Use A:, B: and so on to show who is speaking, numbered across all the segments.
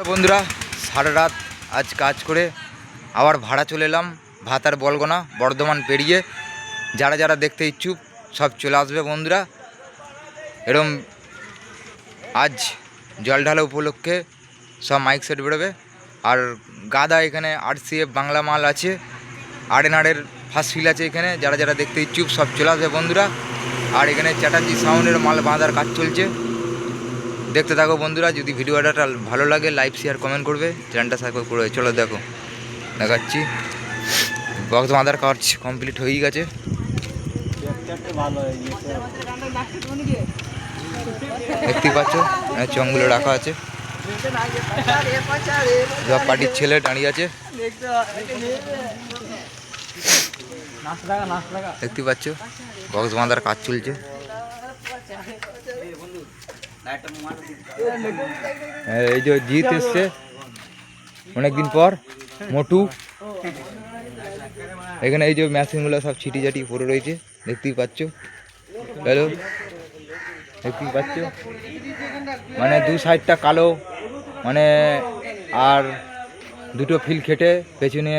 A: বন্ধুরা, সারা রাত আজ কাজ করে আবার ভাড়া চলে এলাম ভাতার বলগোনা, বর্ধমান পেরিয়ে। যারা যারা দেখতে ইচ্ছুক, সব চলে আসবে বন্ধুরা। এরম আজ জল ঢালা উপলক্ষে সব মাইক সেট বেরোবে। আর গাদা এখানে আর সিএফ বাংলা মাল আছে আড়েনাড়ের ফার্স্ট ফিল আছে এখানে। যারা যারা দেখতে ইচ্ছুক, সব চলে আসবে বন্ধুরা। আর এখানে চ্যাটার্জি সাউন্ডের মাল বাঁধার কাজ চলছে। দেখতে থাকো বন্ধুরা যদি ভিডিওটা ভালো লাগে লাইক শেয়ার কমেন্ট করবে। চ্যানেলটা সাবস্ক্রাইব করবে চলো দেখো। দেখাচ্ছি। বক্স বাঁধার কাজ কমপ্লিট হয়েই গেছে। দেখতে পাচ্ছ? এখানে চংগুলো রাখা আছে। পার্টির ছেলে দাঁড়িয়ে আছে। দেখতে পাচ্ছ? বক্স বাঁধার কাজ চলছে। হ্যাঁ, এই যে জিত এসছে। অনেকদিন পর, মোটু। এখানে এই যে মেশিনগুলো সব ছিটি ছাটি পড়ে রয়েছে, দেখতেই পাচ্ছ। হ্যালো, দেখতেই পাচ্ছ। মানে দু সাইডটা কালো মানে আর দুটো ফিল খেটে পেছনে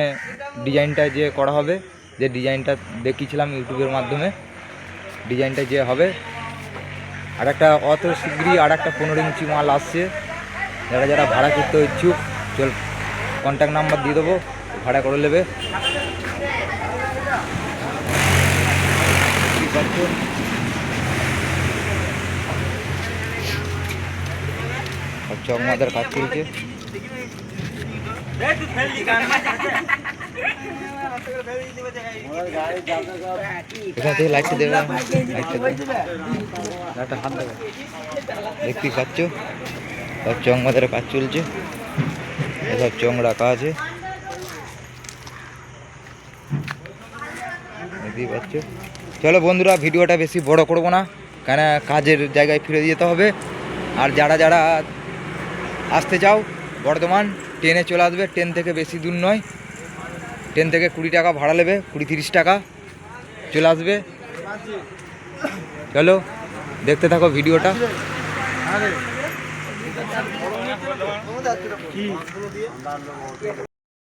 A: ডিজাইনটা যে করা হবে, যে ডিজাইনটা দেখিয়েছিলাম ইউটিউবের মাধ্যমে, ডিজাইনটা যে হবে আর একটা অত শীঘ্রই আর একটা পনেরো ইঞ্চি মাল আসছে। যারা যারা ভাড়া করতে ইচ্ছুক, চল কন্ট্যাক্ট নাম্বার দিয়ে দেবো, ভাড়া করে নেবে? সব কাজ চলছে এখান থেকে লাইটটা দেবে। লাইটটা হাত দেবে। দেখতেই পাচ্ছ? সব চং মাদের কাজ চলছে। এসব চং রাখা আছে। চলো বন্ধুরা, ভিডিওটা বেশি বড় করব না। কেন কাজের জায়গায় ফিরে যেতে হবে। আর যারা যারা আসতে চাও, বর্ধমান, ট্রেনে চলে আসবে। ট্রেন থেকে বেশি দূর নয়। ট্রেন থেকে কুড়ি টাকা ভাড়া নেবে, কুড়ি তিরিশ টাকা। চলে আসবে। চলো দেখতে থাকো ভিডিওটা।